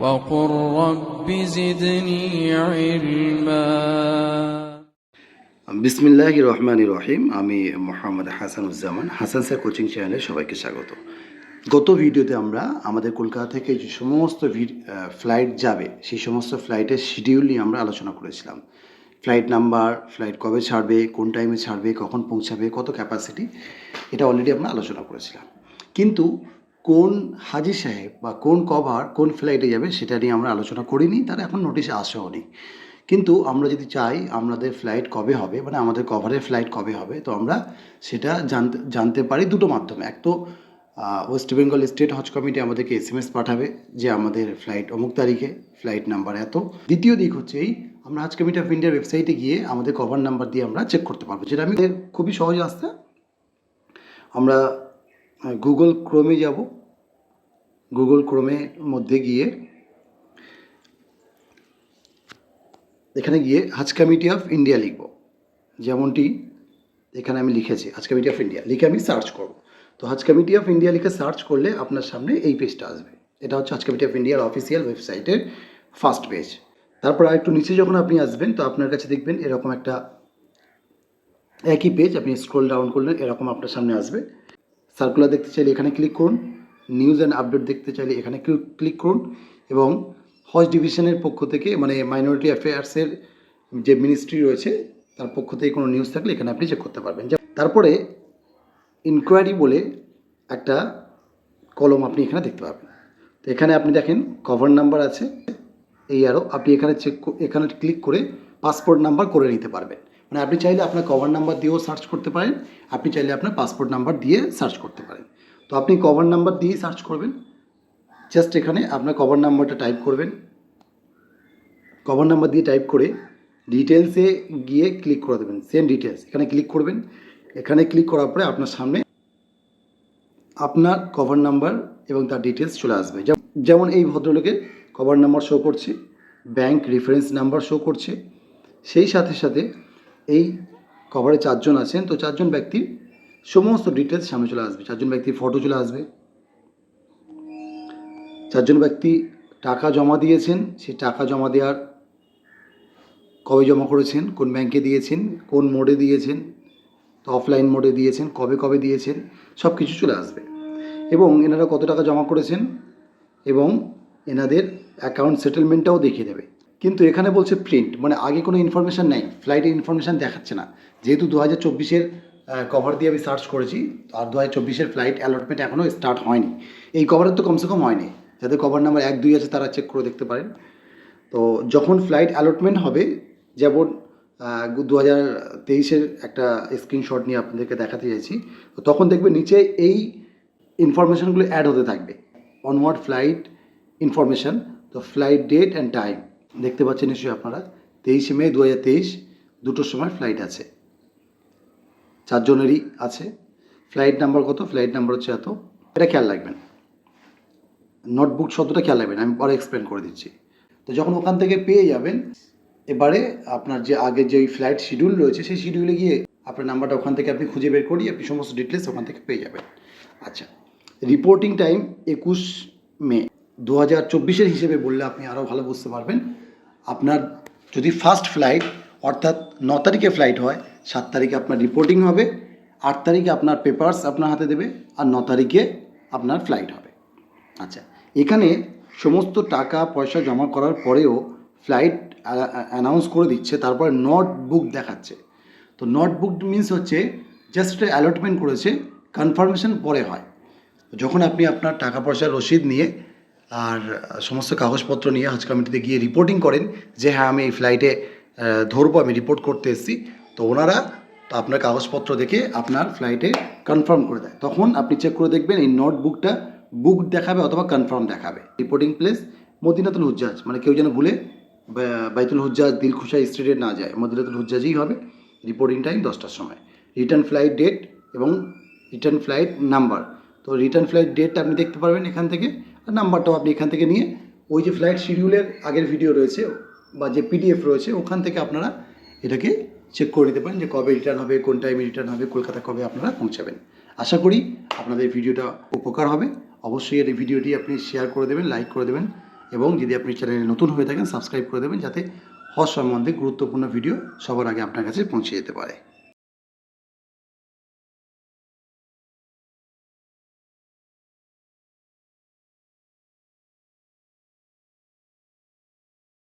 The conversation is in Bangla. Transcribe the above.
وقل رب زدني علما বিসমিল্লাহ রহমান রহিম আমি মোহাম্মদ হাসানুজ্জামান হাসান স্যার কোচিং চ্যানেলে সবাইকে স্বাগত গত ভিডিওতে আমরা আমাদের কলকাতা থেকে যে সমস্ত ফ্লাইট যাবে সেই সমস্ত ফ্লাইটের শিডিউল নিয়ে আমরা আলোচনা করেছিলাম ফ্লাইট নাম্বার ফ্লাইট কবে ছাড়বে কোন টাইমে ছাড়বে কখন পৌঁছাবে কত ক্যাপাসিটি এটা অলরেডি আমরা আলোচনা করেছিলাম কিন্তু কোন হাজি সাহেব বা কোন কভার, কোন ফ্লাইটে যাবে সেটা নিয়ে আমরা আলোচনা করিনি, তার এখন নোটিশে আসেও নি। কিন্তু আমরা যদি চাই আমাদের ফ্লাইট কবে হবে মানে আমাদের কভারের ফ্লাইট কবে হবে, তো আমরা সেটা জানতে জানতে পারি দুটো মাধ্যমে। এক তো West Bengal state Haj committee আমাদেরকে এস এম এস পাঠাবে যে আমাদের ফ্লাইট অমুক তারিখে ফ্লাইট নাম্বার এত। দ্বিতীয় দিক হচ্ছে এই, আমরা হজ কমিটি অফ ইন্ডিয়ার ওয়েবসাইটে গিয়ে আমাদের কভার নাম্বার দিয়ে আমরা চেক করতে পারব, যেটা আমি খুবই সহজ আসতে আমরা গুগল ক্রোমে যাব গুগল ক্রোমের মধ্যে গিয়ে, এখানে গিয়ে হাজ কমিটি অফ ইন্ডিয়া লিখব। যেমনটি এখানে আমি লিখেছি হাজ কমিটি অফ ইন্ডিয়া লিখে আমি সার্চ করব। তো হাজ কমিটি অফ ইন্ডিয়া লিখে সার্চ করলে আপনার সামনে এই পেজটা আসবে। এটা হচ্ছে হাজ কমিটি অফ ইন্ডিয়ার অফিসিয়াল ওয়েবসাইটের ফার্স্ট পেজ তারপর আর একটু নিচে যখন আপনি আসবেন, তো আপনার কাছে দেখবেন এরকম একটা একই পেজ আপনি স্ক্রোল ডাউন করলেন এরকম আপনার সামনে আসবে। সার্কুলার দেখতে চাইলে এখানে ক্লিক করুন। নিউজ অ্যান্ড আপডেট দেখতে চাইলে এখানে ক্লিক করুন এবং হজ ডিভিশনের পক্ষ থেকে মানে মাইনরিটি অ্যাফেয়ার্সের যে মিনিস্ট্রি রয়েছে, তার পক্ষ থেকে কোনো নিউজ থাকলে এখানে আপনি চেক করতে পারবেন। তারপরে ইনকোয়ারি বলে একটা কলম আপনি এখানে দেখতে পাবেন। তো এখানে আপনি দেখেন কভার নাম্বার আছে, এই আরও আপনি এখানে চেক এখানে ক্লিক করে পাসপোর্ট নাম্বার করে নিতে পারবেন। মানে আপনি চাইলে আপনার কভার নাম্বার দিয়েও সার্চ করতে পারেন, আপনি চাইলে আপনার পাসপোর্ট নাম্বার দিয়ে সার্চ করতে পারেন। তো আপনি কভার নাম্বার দিয়েই সার্চ করবেন। জাস্ট এখানে আপনার কভার নাম্বারটা টাইপ করবেন। কভার নাম্বার দিয়ে টাইপ করে ডিটেলসে গিয়ে ক্লিক করে দেবেন। সেম ডিটেলস এখানে ক্লিক করবেন। এখানে ক্লিক করার পরে আপনার সামনে আপনার কভার নাম্বার এবং তার ডিটেলস চলে আসবে। যেম- যেমন এই ভদ্রলোকের কভার নাম্বার শো করছে ব্যাংক রেফারেন্স নাম্বার শো করছে, সেই সাথে সাথে এই কভারে চারজন আছেন। তো চারজন ব্যক্তির সমস্ত ডিটেলস সামনে চলে আসবে। চারজন ব্যক্তির ফটো চলে আসবে। চারজন ব্যক্তি টাকা জমা দিয়েছেন, সেই টাকা জমা দেওয়ার কবে জমা করেছেন, কোন ব্যাংকে দিয়েছেন, কোন মোডে দিয়েছেন অফলাইন মোডে দিয়েছেন, কবে কবে দিয়েছেন সব কিছু চলে আসবে। এবং এনারা কত টাকা জমা করেছেন এবং এনাদের অ্যাকাউন্ট সেটেলমেন্টটাও দেখিয়ে দেবে। কিন্তু এখানে বলছে প্রিন্ট মানে আগে কোনো ইনফরমেশান নেই ফ্লাইটের ইনফরমেশান দেখাচ্ছে না। যেহেতু দু হাজার চব্বিশের কভার দিয়ে আমি সার্চ করেছি। আর দু হাজার চব্বিশের ফ্লাইট অ্যালটমেন্ট এখনও স্টার্ট হয়নি। এই কভারের তো কমসে কম হয়নি। যাদের কভার নাম্বার এক, দুই আছে, তারা চেক করে দেখতে পারেন। তো যখন ফ্লাইট অ্যালটমেন্ট হবে, যেমন দু হাজার তেইশের একটা স্ক্রিনশট নিয়ে আপনাদেরকে দেখাতে চাইছি, তো তখন দেখবে নিচে এই ইনফরমেশনগুলো অ্যাড হতে থাকবে। অনওয়ার্ড ফ্লাইট ইনফরমেশন তো ফ্লাইট ডেট অ্যান্ড টাইম দেখতে পাচ্ছেন নিশ্চয়ই আপনারা। তেইশে মে দু হাজার তেইশ, দুটোর সময় ফ্লাইট আছে। চারজনেরই আছে। ফ্লাইট নাম্বার কত? ফ্লাইট নাম্বার হচ্ছে এত। এটা খেয়াল রাখবেন। নোটবুক শব্দটা খেয়াল রাখবেন। আমি পরে এক্সপ্লেন করে দিচ্ছি। তো যখন ওখান থেকে পেয়ে যাবেন, এবারে আপনার যে আগে যে ফ্লাইট শিডিউল রয়েছে, সেই শিডিউলে গিয়ে আপনার নাম্বারটা ওখান থেকে আপনি খুঁজে বের করি আপনি সমস্ত ডিটেলস ওখান থেকে পেয়ে যাবেন। আচ্ছা। রিপোর্টিং টাইম একুশ মে। দু হাজার চব্বিশের হিসেবে বললে আপনি আরও ভালো বুঝতে পারবেন। আপনার যদি ফার্স্ট ফ্লাইট অর্থাৎ ন তারিখে ফ্লাইট হয় সাত তারিখে আপনার রিপোর্টিং হবে, আট তারিখে আপনার পেপার্স আপনার হাতে দেবে, আর ন তারিখে আপনার ফ্লাইট হবে। আচ্ছা এখানে সমস্ত টাকা পয়সা জমা করার পরেও ফ্লাইট অ্যানাউন্স করে দিচ্ছে, তারপরে নট বুক দেখাচ্ছে। তো নট বুক মিন্স হচ্ছে জাস্ট অ্যালটমেন্ট করেছে কনফার্মেশন পরে হয়। যখন আপনি আপনার টাকা পয়সার রসিদ নিয়ে আর সমস্ত কাগজপত্র নিয়ে হজ কমিটিতে গিয়ে রিপোর্টিং করেন যে হ্যাঁ আমি এই ফ্লাইটে ধরবো, আমি রিপোর্ট করতে এসেছি তো ওনারা আপনার কাগজপত্র দেখে আপনার ফ্লাইটে কনফার্ম করে দেয়। তখন আপনি চেক করে দেখবেন এই নোটবুকটা বুক দেখাবে অথবা কনফার্ম দেখাবে। রিপোর্টিং প্লেস মদিনাতুল হুজ্জাজ মানে কেউ যেন ভুলে বাইতুল হুজ্জাজ দিলখুশা স্ট্রিটে না যায়, মদিনাতুল হুজ্জাজই হবে রিপোর্টিং টাইম দশটার সময়। রিটার্ন ফ্লাইট ডেট এবং রিটার্ন ফ্লাইট নাম্বার তো রিটার্ন ফ্লাইট ডেটটা আপনি দেখতে পারবেন এখান থেকে, আর নাম্বারটাও আপনি এখান থেকে নিয়ে ওই যে ফ্লাইট শিডিউলের আগের ভিডিও রয়েছে বা যে পিডিএফ রয়েছে, ওখান থেকে আপনারা এটাকে চেক করে নিতে পারেন যে কবে রিটার্ন হবে, কোন টাইমে রিটার্ন হবে, কলকাতা কবে আপনারা পৌঁছাবেন। আশা করি আপনাদের ভিডিওটা উপকার হবে। অবশ্যই এই ভিডিওটি আপনি শেয়ার করে দেবেন লাইক করে দেবেন এবং যদি আপনি চ্যানেলে নতুন হয়ে থাকেন সাবস্ক্রাইব করে দেবেন যাতে হজ সম্বন্ধে গুরুত্বপূর্ণ ভিডিও সবার আগে আপনার কাছে পৌঁছে যেতে পারে।